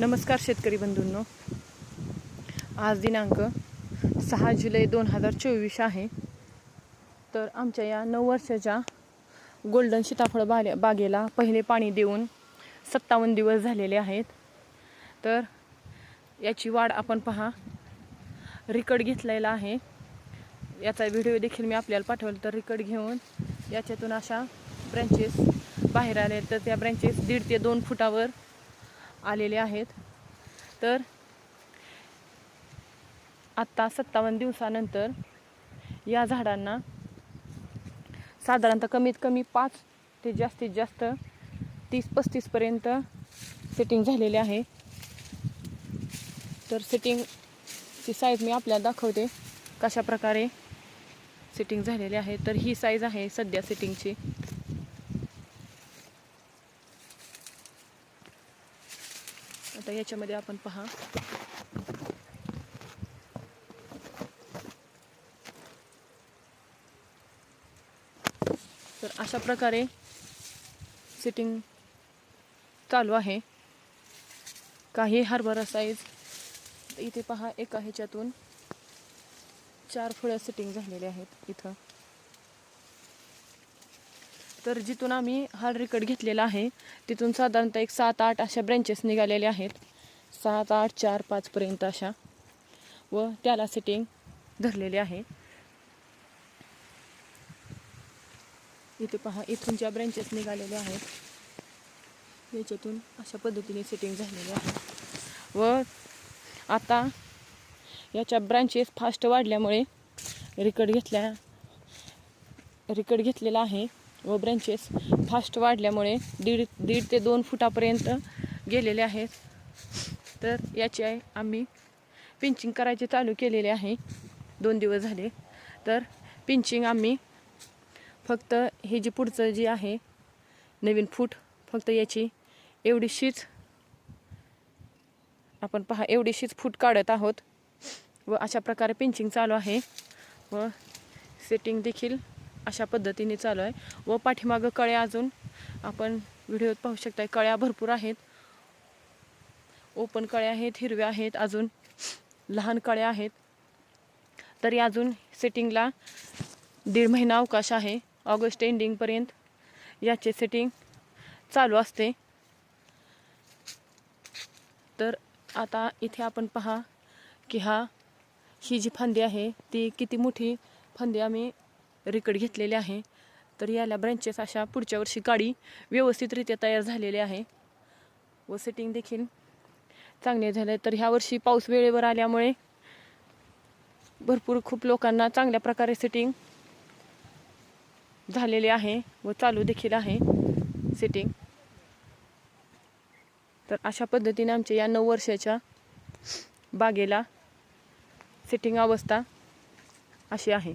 नमस्कार शेतकरी बंधूंनो. आज दिनांक सहा जुलै दोन हजार चोवीस आहे. तर आमच्या या नऊ वर्षाच्या गोल्डन सीताफळ बाले बागेला पहिले पाणी देऊन सत्तावन्न दिवस झालेले आहेत. तर याची वाढ आपण पहा. रिकड घेतलेला आहे. याचा व्हिडिओ देखील मी आपल्याला पाठवला. तर रिकड घेऊन याच्यातून अशा ब्रँचेस बाहेर आले तर त्या ब्रँचेस दीड ते दोन फुटावर आलेले आहेत. तर आत्ता सत्तावन्न दिवसानंतर या झाडांना साधारणतः कमीत कमी पाच ते जास्तीत जास्त तीस पस्तीसपर्यंत सेटिंग झालेले आहे. तर सेटिंगची साईज मी आपल्याला दाखवते. कशा प्रकारे सेटिंग झालेली आहे. तर ही साईज आहे सध्या सेटिंगची आता याच्यामध्ये आपण पहा. तर अशा प्रकारे सिटिंग चालू आहे. काही हरभरा साईज इथे पहा एका ह्याच्यातून चार फळं सिटिंग झालेले आहेत इथं. तर जिथून आम्ही हा रिकट घेतलेला आहे तिथून साधारणतः एक सात आठ अशा ब्रँचेस निघालेल्या आहेत. सात आठ चार पाचपर्यंत अशा व त्याला सेटिंग धरलेली आहे. इथे पहा इथून ज्या ब्रँचेस निघालेल्या आहेत याच्यातून अशा पद्धतीने सेटिंग झालेली आहे. व आता याच्या ब्रँचेस फास्ट वाढल्यामुळे रिकट घेतल्या रिकट घेतलेला आहे. व ब्रँचेस फास्ट वाढल्यामुळे दीड दीड ते दोन फुटापर्यंत गेलेले आहेत. तर याची आहे आम्ही पिंचिंग करायचे चालू केलेले आहे. दोन दिवस झाले. तर पिंचिंग आम्ही फक्त हे जे पुढचं जे आहे नवीन फूट फक्त याची एवढीशीच आपण पहा एवढीशीच फूट काढत आहोत. व अशा प्रकारे पिंचिंग चालू आहे. व सेटिंग देखील अशा पद्धतीने चालू आहे. व पाठीमागं कळ्या अजून आपण व्हिडिओत पाहू शकता कळ्या भरपूर आहेत. ओपन कळ्या आहेत हिरव्या आहेत अजून लहान कळ्या आहेत. तरी अजून सेटिंगला दीड महिना अवकाश आहे. ऑगस्ट एंडिंगपर्यंत याचे सेटिंग चालू असते. तर आता इथे आपण पहा की हा ही जी फांदी आहे ती किती मोठी फांदी आम्ही रिकड घेतलेले आहे. तर याला ब्रँचेस अशा पुढच्या वर्षी गाडी व्यवस्थितरित्या तयार झालेली आहे. व सेटिंग देखील चांगले झाले तर ह्या वर्षी पाऊस वेळेवर आल्यामुळे भरपूर खूप लोकांना चांगल्या प्रकारे सेटिंग झालेले आहे व चालू देखील आहे सेटिंग तर अशा पद्धतीने आमच्या या नऊ वर्षाच्या बागेला सेटिंग अवस्था अशी आहे.